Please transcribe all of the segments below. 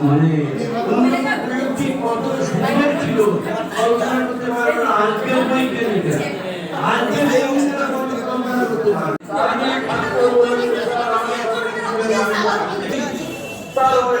মানে প্রযুক্তি কত সুন্দর ছিল কল্পনা করতে পারবে না আজকের বৈজ্ঞানিকরা আজকের কত ছাত্র বলে তারপরে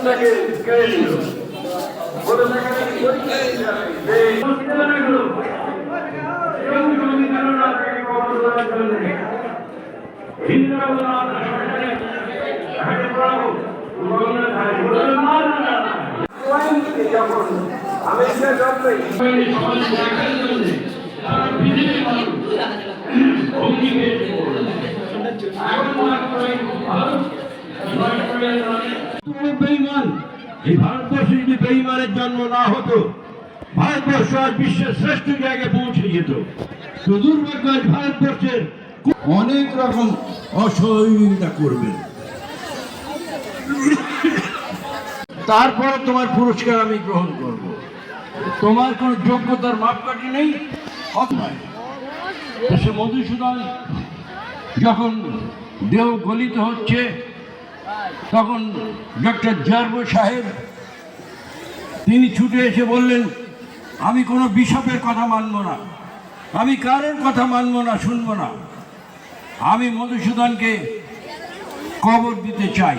তাকে কেড়ে নিল বলে তাকে নাকি পরীক্ষা দিতে বেঈমান। এই ভারতবর্ষে যদি বেঈমানের জন্ম না হতো, ভারতবর্ষ আজ বিশ্বের শ্রেষ্ঠ জায়গায় পৌঁছে যেত। তো দুর্ভাগ্য, আজ ভারতবর্ষের অনেক রকম অসহযোগিতা করবেন। তারপরে তোমার পুরস্কার আমি গ্রহণ করব। তোমার কোনো যোগ্যতার মাপকাঠি নেই? মধুসূদন যখন দেহ গলিত হচ্ছে তখন ডক্টর জার্ব সাহেব, তিনি ছুটে এসে বললেন, আমি কোনো বিশপের কথা মানব না, আমি কারোর কথা মানব না, শুনব না। আমি মধুসূদনকে কবর দিতে চাই।